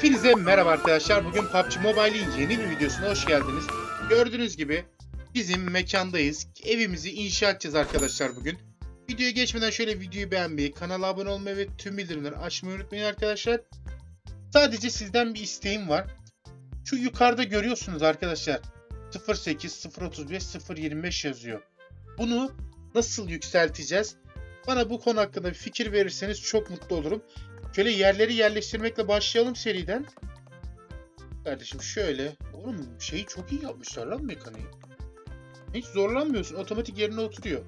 Hepinize merhaba arkadaşlar. Bugün PUBG Mobile'in yeni bir videosuna hoş geldiniz. Gördüğünüz gibi bizim mekandayız. Evimizi inşa edeceğiz arkadaşlar bugün. Videoya geçmeden şöyle videoyu beğenmeyi, kanala abone olmayı ve tüm bildirimleri açmayı unutmayın arkadaşlar. Sadece sizden bir isteğim var. Şu yukarıda görüyorsunuz arkadaşlar. 08, 035, 025 yazıyor. Bunu nasıl yükselteceğiz? Bana bu konu hakkında bir fikir verirseniz çok mutlu olurum. Şöyle yerleri yerleştirmekle başlayalım seriden. Kardeşim şöyle. Oğlum şeyi çok iyi yapmışlar lan mekaniği. Hiç zorlanmıyorsun. Otomatik yerine oturuyor.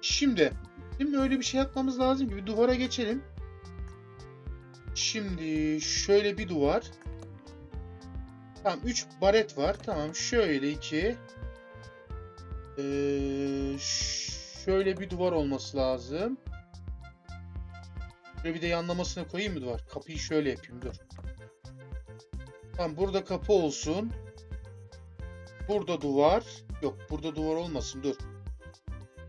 Şimdi Şimdi öyle bir şey yapmamız lazım gibi duvara geçelim. Şimdi şöyle bir duvar. Tamam 3 baret var. Tamam şöyle 2. Ee, şöyle bir duvar olması lazım. Şöyle bir de yanlamasına koyayım mı duvar? Kapıyı şöyle yapayım dur. Tamam burada kapı olsun. Burada duvar. Yok burada duvar olmasın dur.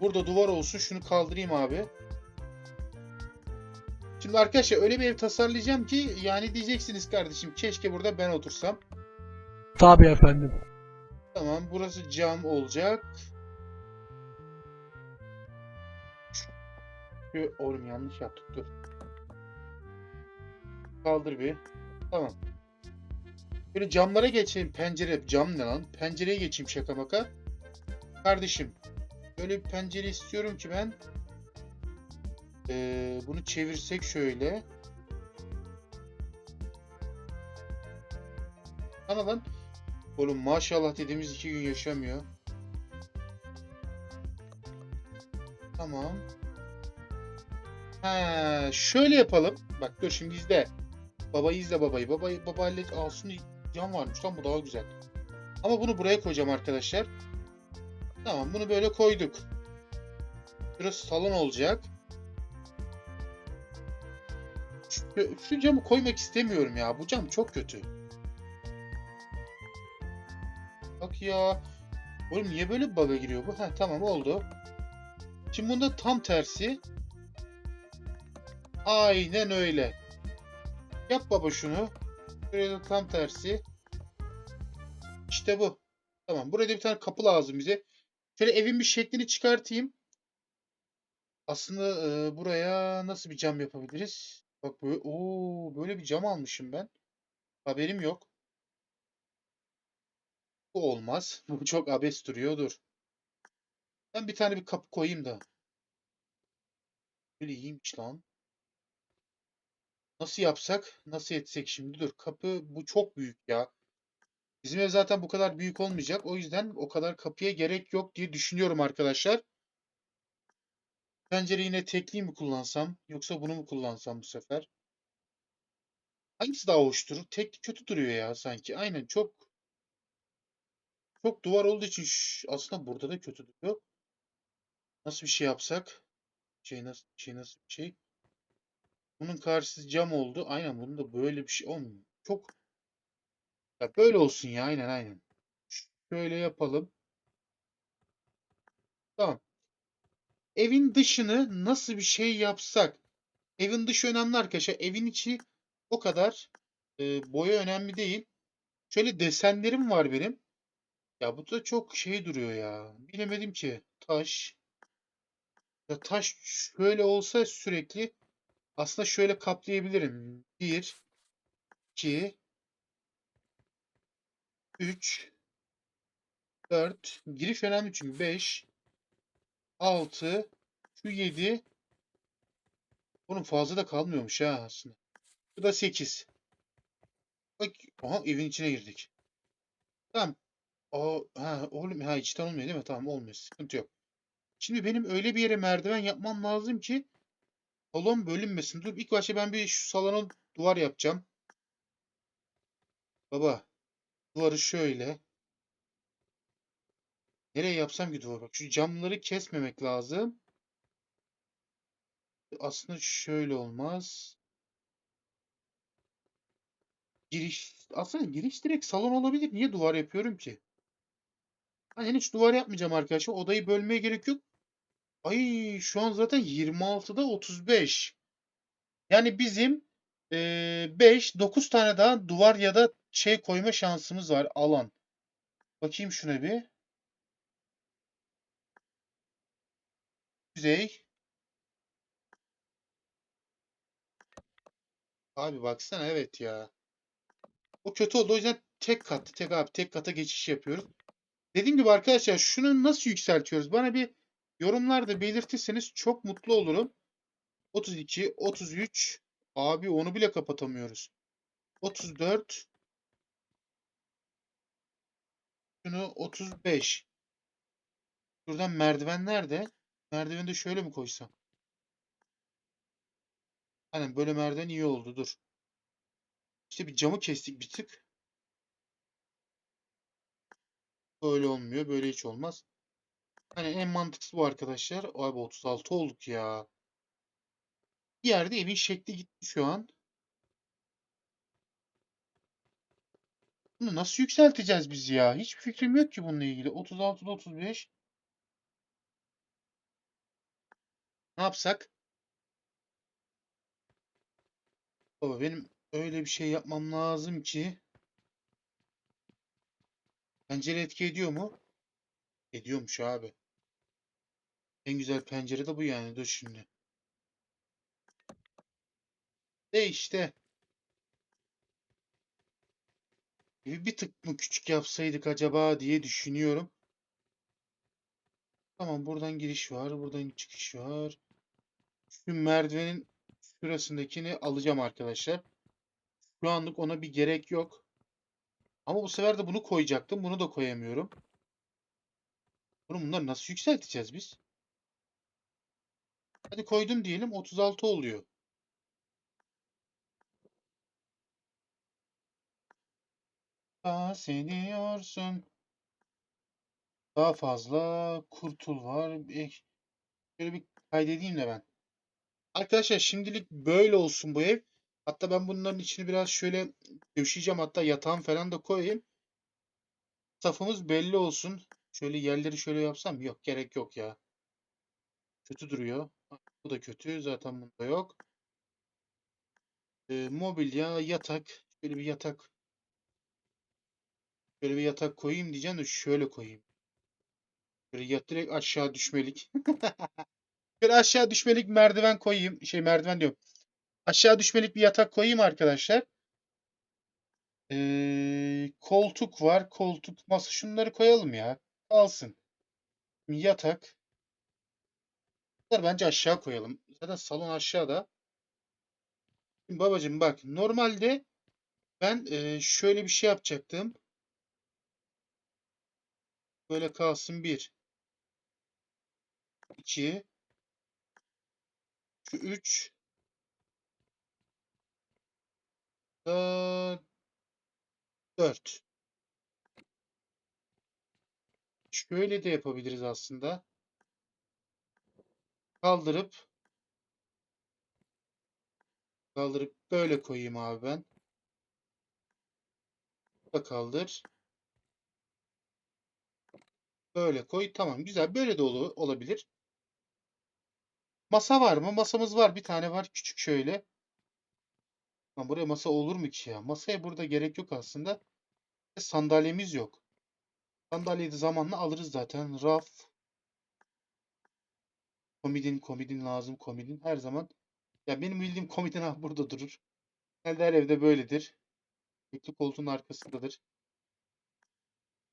Burada duvar olsun. Şunu kaldırayım abi. Şimdi arkadaşlar öyle bir ev tasarlayacağım ki yani diyeceksiniz kardeşim keşke burada ben otursam. Tabii efendim. Tamam burası cam olacak. Şu, oğlum yanlış yaptık dur. Kaldır bir. Tamam. Böyle camlara geçeyim. Pencere. Cam ne lan? Pencereye geçeyim şaka maka. Kardeşim. Böyle bir pencere istiyorum ki ben. Ee, bunu çevirsek şöyle. Ana lan. Oğlum maşallah dediğimiz iki gün yaşamıyor. Tamam. Ha, şöyle yapalım. Bak dur şimdi izle. Babayı izle babayı. Babayı baba hallet. Aslında cam varmış lan bu daha güzel. Ama bunu buraya koyacağım arkadaşlar. Tamam bunu böyle koyduk. Burası salon olacak. Şu, şu camı koymak istemiyorum ya. Bu cam çok kötü. Bak ya. Oğlum niye böyle bug'a giriyor bu? Ha tamam oldu. Şimdi bunda tam tersi. Aynen öyle. Yap baba şunu. Buraya da tam tersi. İşte bu. Tamam. Burada bir tane kapı lazım bize. Şöyle evin bir şeklini çıkartayım. Aslında e, buraya nasıl bir cam yapabiliriz? Bak böyle, oo, böyle bir cam almışım ben. Haberim yok. Bu olmaz. Bu çok abes duruyor. Dur. Ben bir tane bir kapı koyayım da. Böyle iyiymiş lan. Nasıl yapsak? Nasıl etsek şimdi? Dur. Kapı bu çok büyük ya. Bizim ev zaten bu kadar büyük olmayacak. O yüzden o kadar kapıya gerek yok diye düşünüyorum arkadaşlar. Pencereyi yine tekliği mi kullansam? Yoksa bunu mu kullansam bu sefer? Hangisi daha hoş durur? Tek kötü duruyor ya sanki. Aynen çok çok duvar olduğu için şş, aslında burada da kötü duruyor. Nasıl bir şey yapsak? Şey nasıl şey nasıl bir şey? Bunun karşısı cam oldu. Aynen bunun da böyle bir şey olmuyor. Çok ya böyle olsun ya aynen aynen. Şöyle yapalım. Tamam. Evin dışını nasıl bir şey yapsak? Evin dışı önemli arkadaşlar. Evin içi o kadar e, boya önemli değil. Şöyle desenlerim var benim. Ya bu da çok şey duruyor ya. Bilemedim ki. Taş. Ya taş şöyle olsa sürekli aslında şöyle kaplayabilirim. 1 2 3 4 Giriş önemli çünkü 5 6 şu 7 Bunun fazla da kalmıyormuş ha aslında. Bu da 8 Bak, aha evin içine girdik. Tamam. O, ha, oğlum, ha içten olmuyor değil mi? Tamam olmuyor. Sıkıntı yok. Şimdi benim öyle bir yere merdiven yapmam lazım ki salon bölünmesin. Dur ilk başta ben bir şu salona duvar yapacağım. Baba. Duvarı şöyle. Nereye yapsam ki duvar? Bak şu camları kesmemek lazım. Aslında şöyle olmaz. Giriş. Aslında giriş direkt salon olabilir. Niye duvar yapıyorum ki? Hani hiç duvar yapmayacağım arkadaşlar. Odayı bölmeye gerek yok. Ay şu an zaten 26'da 35. Yani bizim 5, 9 tane daha duvar ya da şey koyma şansımız var. Alan. Bakayım şuna bir. Yüzey. Abi baksana evet ya. O kötü oldu. O yüzden tek kat, tek abi tek kata geçiş yapıyoruz. Dediğim gibi arkadaşlar şunu nasıl yükseltiyoruz? Bana bir yorumlarda belirtirseniz çok mutlu olurum. 32, 33. Abi onu bile kapatamıyoruz. 34. Şunu 35. Şuradan merdiven nerede? Merdiveni de şöyle mi koysam? Aynen böyle merdiven iyi oldu. Dur. İşte bir camı kestik bir tık. Böyle olmuyor. Böyle hiç olmaz. Hani en mantıklısı bu arkadaşlar. Abi 36 olduk ya. Bir yerde evin şekli gitti şu an. Bunu nasıl yükselteceğiz biz ya? Hiçbir fikrim yok ki bununla ilgili. 36'da 35. Ne yapsak? Baba benim öyle bir şey yapmam lazım ki. Pencere etki ediyor mu? Ediyormuş abi. En güzel pencere de bu yani. Dur şimdi. De işte. Evi bir tık mı küçük yapsaydık acaba diye düşünüyorum. Tamam buradan giriş var. Buradan çıkış var. Şu merdivenin şurasındakini alacağım arkadaşlar. Şu anlık ona bir gerek yok. Ama bu sefer de bunu koyacaktım. Bunu da koyamıyorum. Bunu bunları nasıl yükselteceğiz biz? Hadi koydum diyelim 36 oluyor. Daha seniyorsun. Daha fazla kurtul var. Şöyle bir kaydedeyim de ben. Arkadaşlar şimdilik böyle olsun bu ev. Hatta ben bunların içini biraz şöyle döşeyeceğim. Hatta yatağım falan da koyayım. Safımız belli olsun. Şöyle yerleri şöyle yapsam. Yok gerek yok ya. Kötü duruyor. Bu da kötü. Zaten bunda yok. Ee, mobilya, yatak. Şöyle bir yatak. Şöyle bir yatak koyayım diyeceğim de şöyle koyayım. Böyle yat direkt aşağı düşmelik. Şöyle aşağı düşmelik merdiven koyayım. Şey merdiven diyorum. Aşağı düşmelik bir yatak koyayım arkadaşlar. Ee, koltuk var. Koltuk, masa. Şunları koyalım ya. Kalsın. Yatak. Bence aşağı koyalım. Zaten salon aşağıda. Şimdi babacığım bak. Normalde ben e, şöyle bir şey yapacaktım. Böyle kalsın. Bir. iki, Şu üç. da- Dört. Şöyle de yapabiliriz aslında. Kaldırıp kaldırıp böyle koyayım abi ben. Da kaldır. Böyle koy. Tamam güzel. Böyle de olabilir. Masa var mı? Masamız var. Bir tane var. Küçük şöyle. Lan buraya masa olur mu ki ya? Masaya burada gerek yok aslında. Sandalyemiz yok. Sandalyeyi de zamanla alırız zaten. Raf. Komodin, komodin lazım. Komodin her zaman. Ya benim bildiğim komodin abi burada durur. Genelde her evde böyledir. Yüklü koltuğun arkasındadır.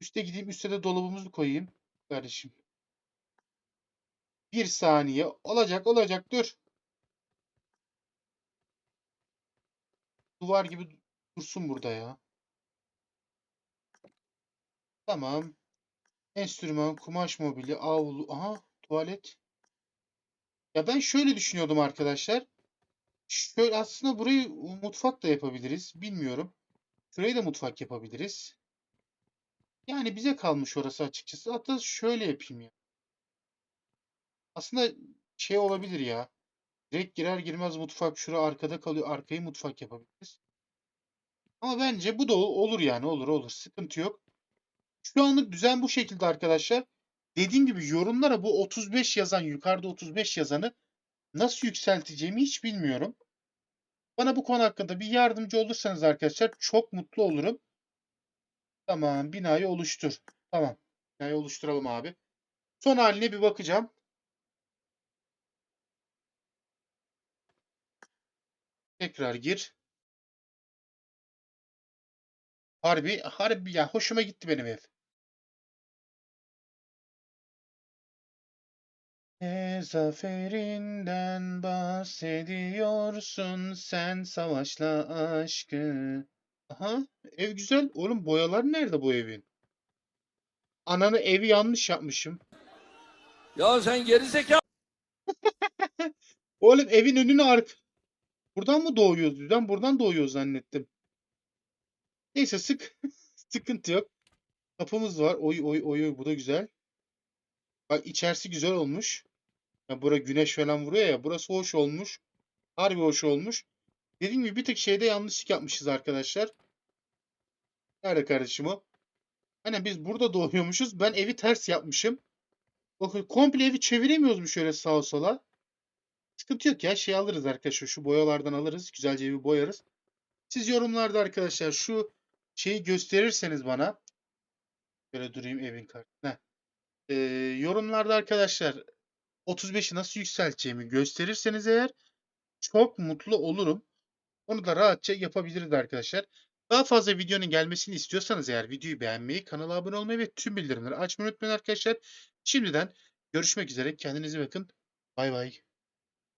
Üste gideyim. Üste de dolabımızı koyayım. Kardeşim. Bir saniye. Olacak olacak dur. Duvar gibi dursun burada ya. Tamam. Enstrüman, kumaş mobili, avlu. Aha tuvalet. Ya ben şöyle düşünüyordum arkadaşlar. Şöyle aslında burayı mutfak da yapabiliriz. Bilmiyorum. Şurayı da mutfak yapabiliriz. Yani bize kalmış orası açıkçası. Hatta şöyle yapayım ya. Aslında şey olabilir ya. Direkt girer girmez mutfak şura arkada kalıyor. Arkayı mutfak yapabiliriz. Ama bence bu da ol- olur yani. Olur olur. Sıkıntı yok. Şu anlık düzen bu şekilde arkadaşlar. Dediğim gibi yorumlara bu 35 yazan, yukarıda 35 yazanı nasıl yükselteceğimi hiç bilmiyorum. Bana bu konu hakkında bir yardımcı olursanız arkadaşlar çok mutlu olurum. Tamam, binayı oluştur. Tamam. Binayı oluşturalım abi. Son haline bir bakacağım. Tekrar gir. Harbi, harbi ya hoşuma gitti benim ev. Ne zaferinden bahsediyorsun sen savaşla aşkı. Aha, ev güzel. Oğlum boyalar nerede bu evin? Ananı evi yanlış yapmışım. Ya sen geri zekalı Oğlum evin önünü ark. Buradan mı doğuyoruz? Ben buradan doğuyor zannettim. Neyse sık. Sıkıntı yok. Kapımız var. Oy oy oy oy bu da güzel. Bak içerisi güzel olmuş. Ya bura güneş falan vuruyor ya. Burası hoş olmuş. Harbi hoş olmuş. Dediğim gibi bir tek şeyde yanlışlık yapmışız arkadaşlar. Nerede kardeşim o? Hani biz burada doğuyormuşuz. Ben evi ters yapmışım. Bakın komple evi çeviremiyoruz mu şöyle sağa sola? Sıkıntı yok ya. Şey alırız arkadaşlar. Şu boyalardan alırız. Güzelce evi boyarız. Siz yorumlarda arkadaşlar şu şeyi gösterirseniz bana. Şöyle durayım evin kartına. Ee, yorumlarda arkadaşlar 35'i nasıl yükselteceğimi gösterirseniz eğer çok mutlu olurum. Onu da rahatça yapabiliriz arkadaşlar. Daha fazla videonun gelmesini istiyorsanız eğer videoyu beğenmeyi, kanala abone olmayı ve tüm bildirimleri açmayı unutmayın arkadaşlar. Şimdiden görüşmek üzere. Kendinize bakın. Bay bay.